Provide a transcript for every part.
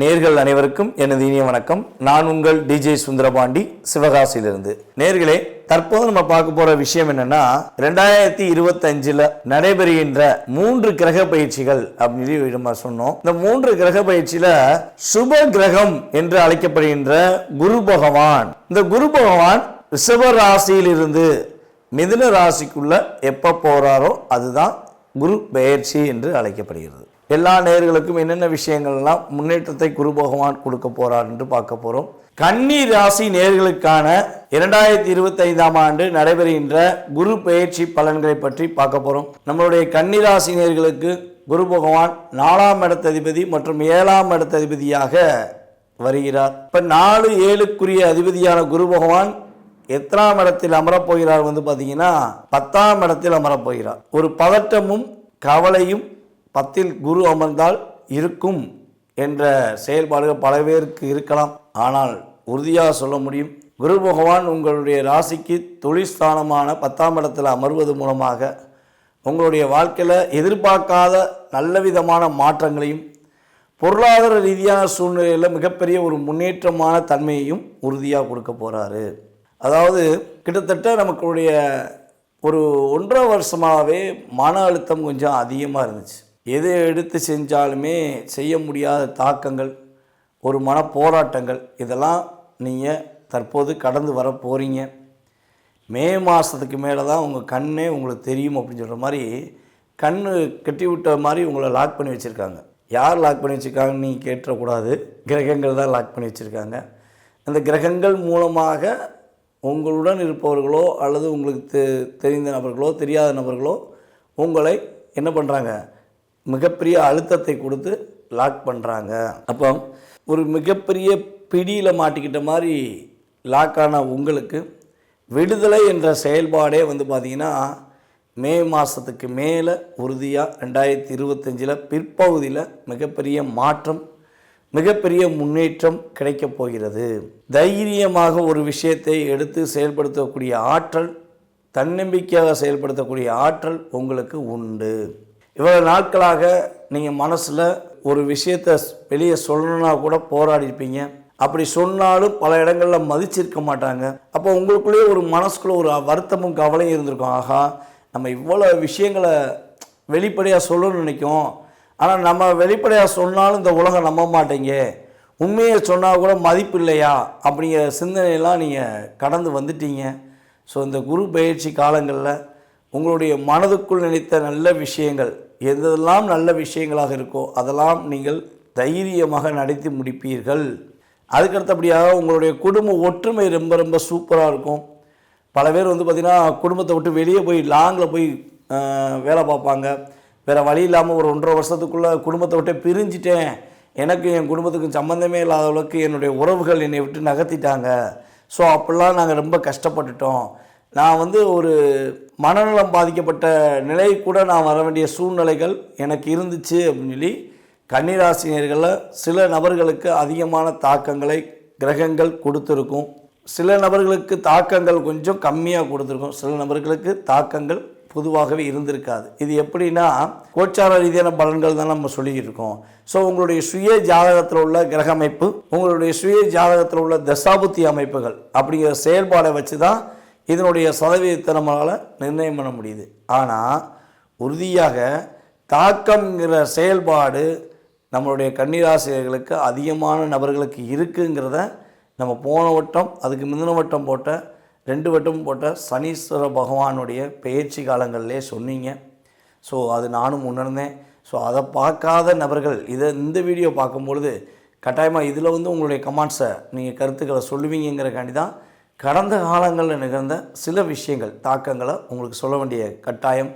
நேர்கள் அனைவருக்கும் எனது இனிய வணக்கம். நான் உங்கள் டிஜே சுந்தரபாண்டி சிவகாசியிலிருந்து. நேர்களே தற்போது நம்ம பார்க்க போற விஷயம் என்னன்னா ரெண்டாயிரத்தி இருபத்தஞ்சுல நடைபெறுகின்ற மூன்று கிரக பயிற்சிகள் அப்படின்னு நம்ம சொன்னோம். இந்த மூன்று கிரக பயிற்சியில சுப கிரகம் என்று அழைக்கப்படுகின்ற குரு பகவான். இந்த குரு பகவான் ரிஷப ராசியிலிருந்து மிதுன ராசிக்குள்ள எப்ப போறாரோ அதுதான் குரு பெயர்ச்சி என்று அழைக்கப்படுகிறது. எல்லா நேர்களுக்கும் என்னென்ன விஷயங்கள்லாம் முன்னேற்றத்தை குரு பகவான் கொடுக்க போறார் என்று பார்க்க போறோம். கன்னி ராசி நேர்களுக்கான இரண்டாயிரத்தி இருபத்தி ஐந்தாம் ஆண்டு நடைபெறுகின்ற குரு பெயர்ச்சி பலன்களை பற்றி பார்க்க போறோம். நம்மளுடைய கன்னி ராசி நேர்களுக்கு குரு பகவான் நாலாம் இடத்ததிபதி மற்றும் ஏழாம் இடத்ததிபதியாக வருகிறார். இப்ப நாலு ஏழுக்குரிய அதிபதியான குரு பகவான் எத்தனாம் இடத்தில் அமரப்போகிறார் வந்து பார்த்தீங்கன்னா பத்தாம் இடத்தில் அமரப்போகிறார் ஒரு பதட்டமும் கவலையும் பத்தில் குரு அமர்ந்தால் இருக்கும் என்ற செயல்பாடுகள் பல பேருக்கு இருக்கலாம். ஆனால் உறுதியாக சொல்ல முடியும் குரு பகவான் உங்களுடைய ராசிக்கு தொழிற்ஸ்தானமான பத்தாம் இடத்தில் அமர்வது மூலமாக உங்களுடைய வாழ்க்கையில் எதிர்பார்க்காத நல்ல விதமான மாற்றங்களையும் பொருளாதார ரீதியான சூழ்நிலையில் மிகப்பெரிய ஒரு முன்னேற்றமான தன்மையையும் உறுதியாக கொடுக்க போகிறாரு அதாவது கிட்டத்தட்ட நமக்குடைய ஒரு ஒன்றரை வருஷமாகவே மன அழுத்தம் கொஞ்சம் அதிகமாக இருந்துச்சு. எதை எடுத்து செஞ்சாலுமே செய்ய முடியாத தாக்கங்கள் ஒரு மன போராட்டங்கள் இதெல்லாம் நீங்கள் தற்போது கடந்து வர போகிறீங்க மே மாதத்துக்கு மேலே தான் உங்கள் கண்ணே உங்களுக்கு தெரியும் அப்படின்னு சொல்கிற மாதிரி கண் கட்டி விட்ட மாதிரி உங்களை லாக் பண்ணி வச்சுருக்காங்க. யார் லாக் பண்ணி வச்சுருக்காங்கன்னு நீங்கள் கேட்டக்கூடாது கிரகங்கள் தான் லாக் பண்ணி வச்சுருக்காங்க. அந்த கிரகங்கள் மூலமாக உங்களுடன் இருப்பவர்களோ அல்லது உங்களுக்கு தெ தெரிந்த நபர்களோ தெரியாத நபர்களோ உங்களை என்ன பண்ணுறாங்க மிகப்பெரிய அழுத்தத்தை கொடுத்து லாக் பண்ணுறாங்க அப்போ ஒரு மிகப்பெரிய பிடியில் மாட்டிக்கிட்ட மாதிரி லாக் ஆன உங்களுக்கு விடுதலை என்ற செயல்பாடே வந்து பார்த்திங்கன்னா மே மாதத்துக்கு மேலே உறுதியாக ரெண்டாயிரத்தி இருபத்தஞ்சில் பிற்பகுதியில் மிகப்பெரிய மாற்றம் மிகப்பெரிய முன்னேற்றம் கிடைக்கப் போகிறது. தைரியமாக ஒரு விஷயத்தை எடுத்து செயல்படுத்தக்கூடிய ஆற்றல் தன்னம்பிக்கையாக செயல்படுத்தக்கூடிய ஆற்றல் உங்களுக்கு உண்டு. இவ்வளவு நாட்களாக நீங்கள் மனசில் ஒரு விஷயத்தை வெளியே சொல்லணும்னா கூட போராடிருப்பீங்க. அப்படி சொன்னாலும் பல இடங்களில் மதிச்சிருக்க மாட்டாங்க. அப்போ உங்களுக்குள்ளேயே ஒரு மனசுக்குள்ளே ஒரு வருத்தமும் கவலையும் இருந்திருக்கும். ஆகா நம்ம இவ்வளோ விஷயங்களை வெளிப்படையாக சொல்லணும்னு நினைக்கும். ஆனால் நம்ம வெளிப்படையாக சொன்னாலும் இந்த உலகம் நம்ப மாட்டேங்க. உண்மையை சொன்னால் கூட மதிப்பு இல்லையா? அப்படிங்கிற சிந்தனையெல்லாம் நீங்கள் கடந்து வந்துட்டீங்க. ஸோ இந்த குரு பயிற்சி காலங்களில் உங்களுடைய மனதுக்குள் நினைத்த நல்ல விஷயங்கள் எதெல்லாம் நல்ல விஷயங்களாக இருக்கோ அதெல்லாம் நீங்கள் தைரியமாக நடத்தி முடிப்பீர்கள். அதுக்கடுத்தபடியாக உங்களுடைய குடும்ப ஒற்றுமை ரொம்ப ரொம்ப சூப்பராக இருக்கும். பல பேர் வந்து பார்த்திங்கன்னா குடும்பத்தை விட்டு வெளியே போய் லாங்கில் போய் வேலை பார்ப்பாங்க. வேறு வழி இல்லாமல் ஒரு ஒன்றரை வருஷத்துக்குள்ளே குடும்பத்தை விட்டு பிரிஞ்சிட்டேன். எனக்கு என் குடும்பத்துக்கும் சம்மந்தமே இல்லாத அளவுக்கு என்னுடைய உறவுகள் என்னை விட்டு நகர்த்திட்டாங்க. ஸோ அப்படிலாம் நாங்கள் ரொம்ப கஷ்டப்பட்டுட்டோம். நான் வந்து ஒரு மனநலம் பாதிக்கப்பட்ட நிலை கூட நான் வர வேண்டிய சூழ்நிலைகள் எனக்கு இருந்துச்சு அப்படின்னு சொல்லி கன்னிராசினியர்களில் சில நபர்களுக்கு அதிகமான தாக்கங்களை கிரகங்கள் கொடுத்துருக்கும். சில நபர்களுக்கு தாக்கங்கள் கொஞ்சம் கம்மியாக கொடுத்துருக்கும். சில நபர்களுக்கு தாக்கங்கள் பொதுவாகவே இருந்திருக்காது. இது எப்படின்னா கோச்சார ரீதியான பலன்கள் தான் நம்ம சொல்லியிருக்கோம். இருக்கோம் ஸோ உங்களுடைய சுய ஜாதகத்தில் உள்ள கிரக அமைப்பு உங்களுடைய சுய ஜாதகத்தில் உள்ள தசாபுத்தி அமைப்புகள் அப்படிங்கிற செயல்பாடை வச்சு தான் இதனுடைய சதவீதத்தை நம்மளால் நிர்ணயம் பண்ண முடியுது. ஆனால் உறுதியாக தாக்கம்ங்கிற செயல்பாடு நம்மளுடைய கன்னிராசிரியர்களுக்கு அதிகமான நபர்களுக்கு இருக்குங்கிறத நம்ம போன வட்டம் அதுக்கு முந்தின வட்டம் போட்ட ரெண்டு வட்டம் போட்ட சனீஸ்வர பகவானுடைய பயிற்சி காலங்கள்லே சொன்னீங்க. ஸோ அது நானும் உணர்ந்தேன். ஸோ அதை பார்க்காத நபர்கள் இதை இந்த வீடியோ பார்க்கும்பொழுது கட்டாயமாக இதில் வந்து உங்களுடைய கமெண்ட்ஸை நீங்கள் கருத்துக்களை சொல்லுவீங்கிறக்காண்டி தான் கடந்த காலங்களில் நிகழ்ந்த சில விஷயங்கள் தாக்கங்களை உங்களுக்கு சொல்ல வேண்டிய கட்டாயம்.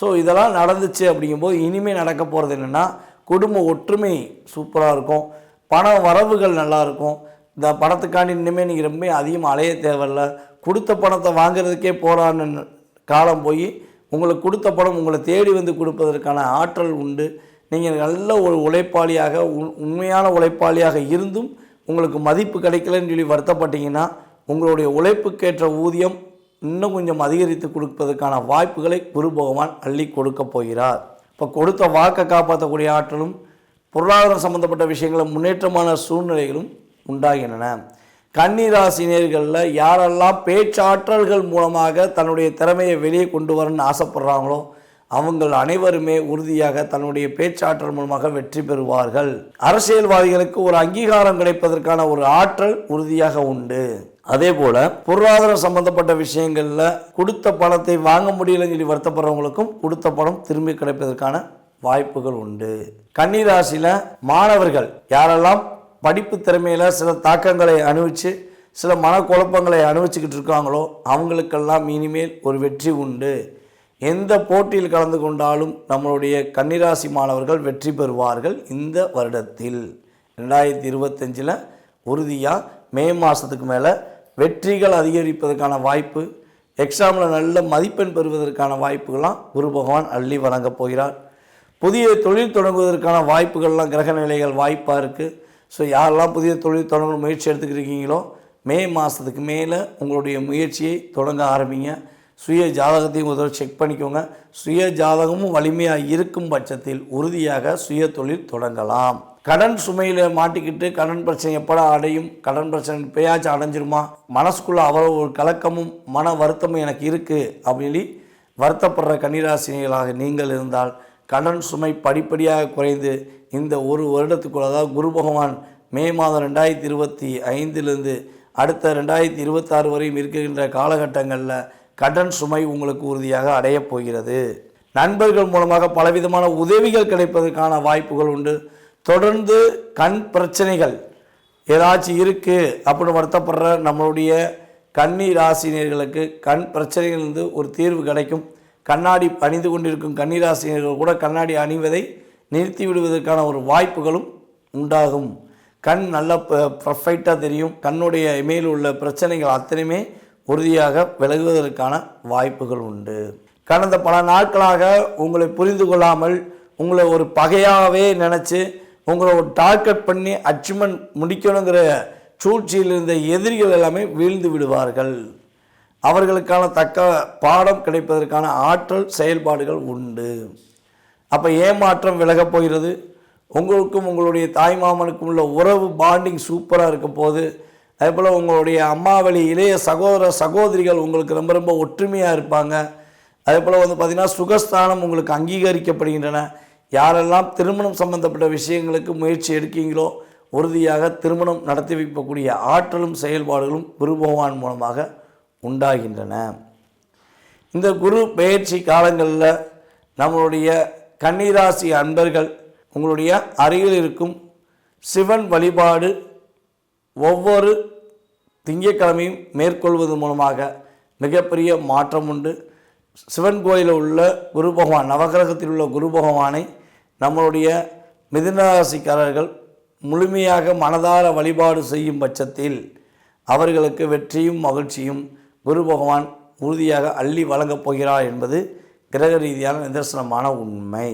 ஸோ இதெல்லாம் நடந்துச்சு அப்படிங்கும்போது இனிமேல் நடக்க போகிறது என்னென்னா குடும்ப ஒற்றுமை சூப்பராக இருக்கும். பண வரவுகள் நல்லா இருக்கும். இந்த பணத்துக்காண்டி இனிமேல் நீங்கள் ரொம்ப அதிகமாக அலைய தேவையில்ல. கொடுத்த பணத்தை வாங்குறதுக்கே போராடின காலம் போய் உங்களுக்கு கொடுத்த பணம் உங்களை தேடி வந்து கொடுப்பதற்கான ஆற்றல் உண்டு. நீங்கள் நல்ல ஒரு உழைப்பாளியாக உண்- உண்மையான உழைப்பாளியாக இருந்தும் உங்களுக்கு மதிப்பு கிடைக்கலன்னு சொல்லி வருத்தப்பட்டீங்கன்னா உங்களுடைய உழைப்புக்கேற்ற ஊதியம் இன்னும் கொஞ்சம் அதிகரித்து கொடுப்பதற்கான வாய்ப்புகளை குரு பகவான் அள்ளி கொடுக்க போகிறார். இப்போ கொடுத்த வாக்கை காப்பாற்றக்கூடிய ஆற்றலும் பொருளாதாரம் சம்பந்தப்பட்ட விஷயங்களும் முன்னேற்றமான சூழ்நிலைகளும் உண்டாகின்றன. கன்னிராசினியர்களில் யாரெல்லாம் பேச்சாற்றல்கள் மூலமாக தன்னுடைய திறமையை வெளியே கொண்டு வரணும்னு ஆசைப்படுறாங்களோ அவங்கள் அனைவருமே உறுதியாக தன்னுடைய பேச்சாற்றல் மூலமாக வெற்றி பெறுவார்கள். அரசியல்வாதிகளுக்கு ஒரு அங்கீகாரம் கிடைப்பதற்கான ஒரு ஆற்றல் உறுதியாக உண்டு. அதே போல பொருளாதாரம் சம்பந்தப்பட்ட விஷயங்களில் கொடுத்த பணத்தை வாங்க முடியலன்னு சொல்லி வருத்தப்படுறவங்களுக்கும் கொடுத்த பணம் திரும்பி கிடைப்பதற்கான வாய்ப்புகள் உண்டு. கன்னிராசியில் மாணவர்கள் யாரெல்லாம் படிப்பு திறமையில் சில தாக்கங்களை அனுபவித்து சில மனக்குழப்பங்களை அனுபவிச்சுக்கிட்டு இருக்காங்களோ அவங்களுக்கெல்லாம் இனிமேல் ஒரு வெற்றி உண்டு. எந்த போட்டியில் கலந்து கொண்டாலும் நம்மளுடைய கன்னிராசி மாணவர்கள் வெற்றி பெறுவார்கள் இந்த வருடத்தில். ரெண்டாயிரத்தி இருபத்தஞ்சில் உறுதியாக மே மாதத்துக்கு மேலே வெற்றிகள் அதிகரிப்பதற்கான வாய்ப்பு எக்ஸாமில் நல்ல மதிப்பெண் பெறுவதற்கான வாய்ப்புகள்லாம் குரு பகவான் அள்ளி வழங்கப் போகிறார். புதிய தொழில் தொடங்குவதற்கான வாய்ப்புகள்லாம் கிரக நிலைகள் வாய்ப்பாக இருக்குது ஸோ யாரெல்லாம் புதிய தொழில் தொடங்க முயற்சி எடுத்துக்கிருக்கீங்களோ மே மாதத்துக்கு மேலே உங்களுடைய முயற்சியை தொடங்க ஆரம்பிங்க. சுய ஜாதகத்தையும் ஒரு செக் பண்ணிக்கோங்க. சுய ஜாதகமும் வலிமையாக இருக்கும் பட்சத்தில் உறுதியாக சுய தொழில் தொடங்கலாம். கடன் சுமையில் மாட்டிக்கிட்டு கடன் பிரச்சனை எப்படா அடையும்? கடன் பிரச்சனை பேயாச்சும் அடைஞ்சிருமா? மனசுக்குள்ளே அவ்வளோ ஒரு கலக்கமும் மன வருத்தமும் எனக்கு இருக்குது அப்படின்னு வருத்தப்படுற கன்னிராசினிகளாக நீங்கள் இருந்தால் கடன் சுமை படிப்படியாக குறைந்து இந்த ஒரு வருடத்துக்குள்ள அதாவது குரு பகவான் மே மாதம் ரெண்டாயிரத்தி இருபத்தி ஐந்திலிருந்து அடுத்த ரெண்டாயிரத்தி இருபத்தாறு வரையும் இருக்கின்ற காலகட்டங்களில் கடன் சுமை உங்களுக்கு உறுதியாக அடையப் போகிறது. நண்பர்கள் மூலமாக பலவிதமான உதவிகள் கிடைப்பதற்கான வாய்ப்புகள் உண்டு. தொடர்ந்து கண் பிரச்சனைகள் ஏதாச்சும் இருக்குது அப்படின்னு வருத்தப்படுற நம்மளுடைய கன்னி ராசினியர்களுக்கு கண் பிரச்சனைகளிலிருந்து ஒரு தீர்வு கிடைக்கும். கண்ணாடி அணிந்து கொண்டிருக்கும் கன்னிராசினியர்கள் கூட கண்ணாடி அணிவதை நிறுத்தி விடுவதற்கான ஒரு வாய்ப்புகளும் உண்டாகும். கண் நல்ல பர்ஃபெக்டாக தெரியும். கண்ணுடைய மேல் உள்ள பிரச்சனைகள் அத்தனையுமே உறுதியாக விலகுவதற்கான வாய்ப்புகள் உண்டு. கடந்த பல நாட்களாக உங்களை புரிந்து கொள்ளாமல் உங்களை ஒரு பகையாகவே நினச்சி உங்களை ஒரு டார்கெட் பண்ணி அச்சீவ்மெண்ட் முடிக்கணுங்கிற சூழ்ச்சியில் இருந்த எதிரிகள் எல்லாமே வீழ்ந்து விடுவார்கள். அவர்களுக்கான தக்க பாடம் கிடைப்பதற்கான ஆற்றல் செயல்பாடுகள் உண்டு. அப்போ ஏமாற்றம் விலகப் போகிறது. உங்களுக்கும் உங்களுடைய தாய் மாமனுக்கும் உள்ள உறவு பாண்டிங் சூப்பராக இருக்க போது அதே போல் உங்களுடைய அம்மாவளி இளைய சகோதர சகோதரிகள் உங்களுக்கு ரொம்ப ரொம்ப ஒற்றுமையாக இருப்பாங்க. அதே போல் வந்து பார்த்திங்கன்னா சுகஸ்தானம் உங்களுக்கு அங்கீகரிக்கப்படுகின்றன. யாரெல்லாம் திருமணம் சம்பந்தப்பட்ட விஷயங்களுக்கு முயற்சி எடுக்கீங்களோ உறுதியாக திருமணம் நடத்தி வைக்கக்கூடிய ஆற்றலும் செயல்பாடுகளும் குரு பகவான் மூலமாக உண்டாகின்றன. இந்த குரு பயிற்சி காலங்களில் நம்மளுடைய கன்னிராசி அன்பர்கள் உங்களுடைய அருகில் இருக்கும் சிவன் வழிபாடு ஒவ்வொரு திங்கட்கிழமையும் மேற்கொள்வது மூலமாக மிகப்பெரிய மாற்றம் உண்டு சிவன் கோயிலில் உள்ள குரு பகவான் நவகிரகத்தில் உள்ள குரு பகவானை நம்மளுடைய மிதுனராசிக்காரர்கள் முழுமையாக மனதார வழிபாடு செய்யும் பட்சத்தில் அவர்களுக்கு வெற்றியும் மகிழ்ச்சியும் குரு பகவான் உறுதியாக அள்ளி வழங்கப் போகிறார் என்பது கிரக ரீதியான நிதர்சனமான உண்மை.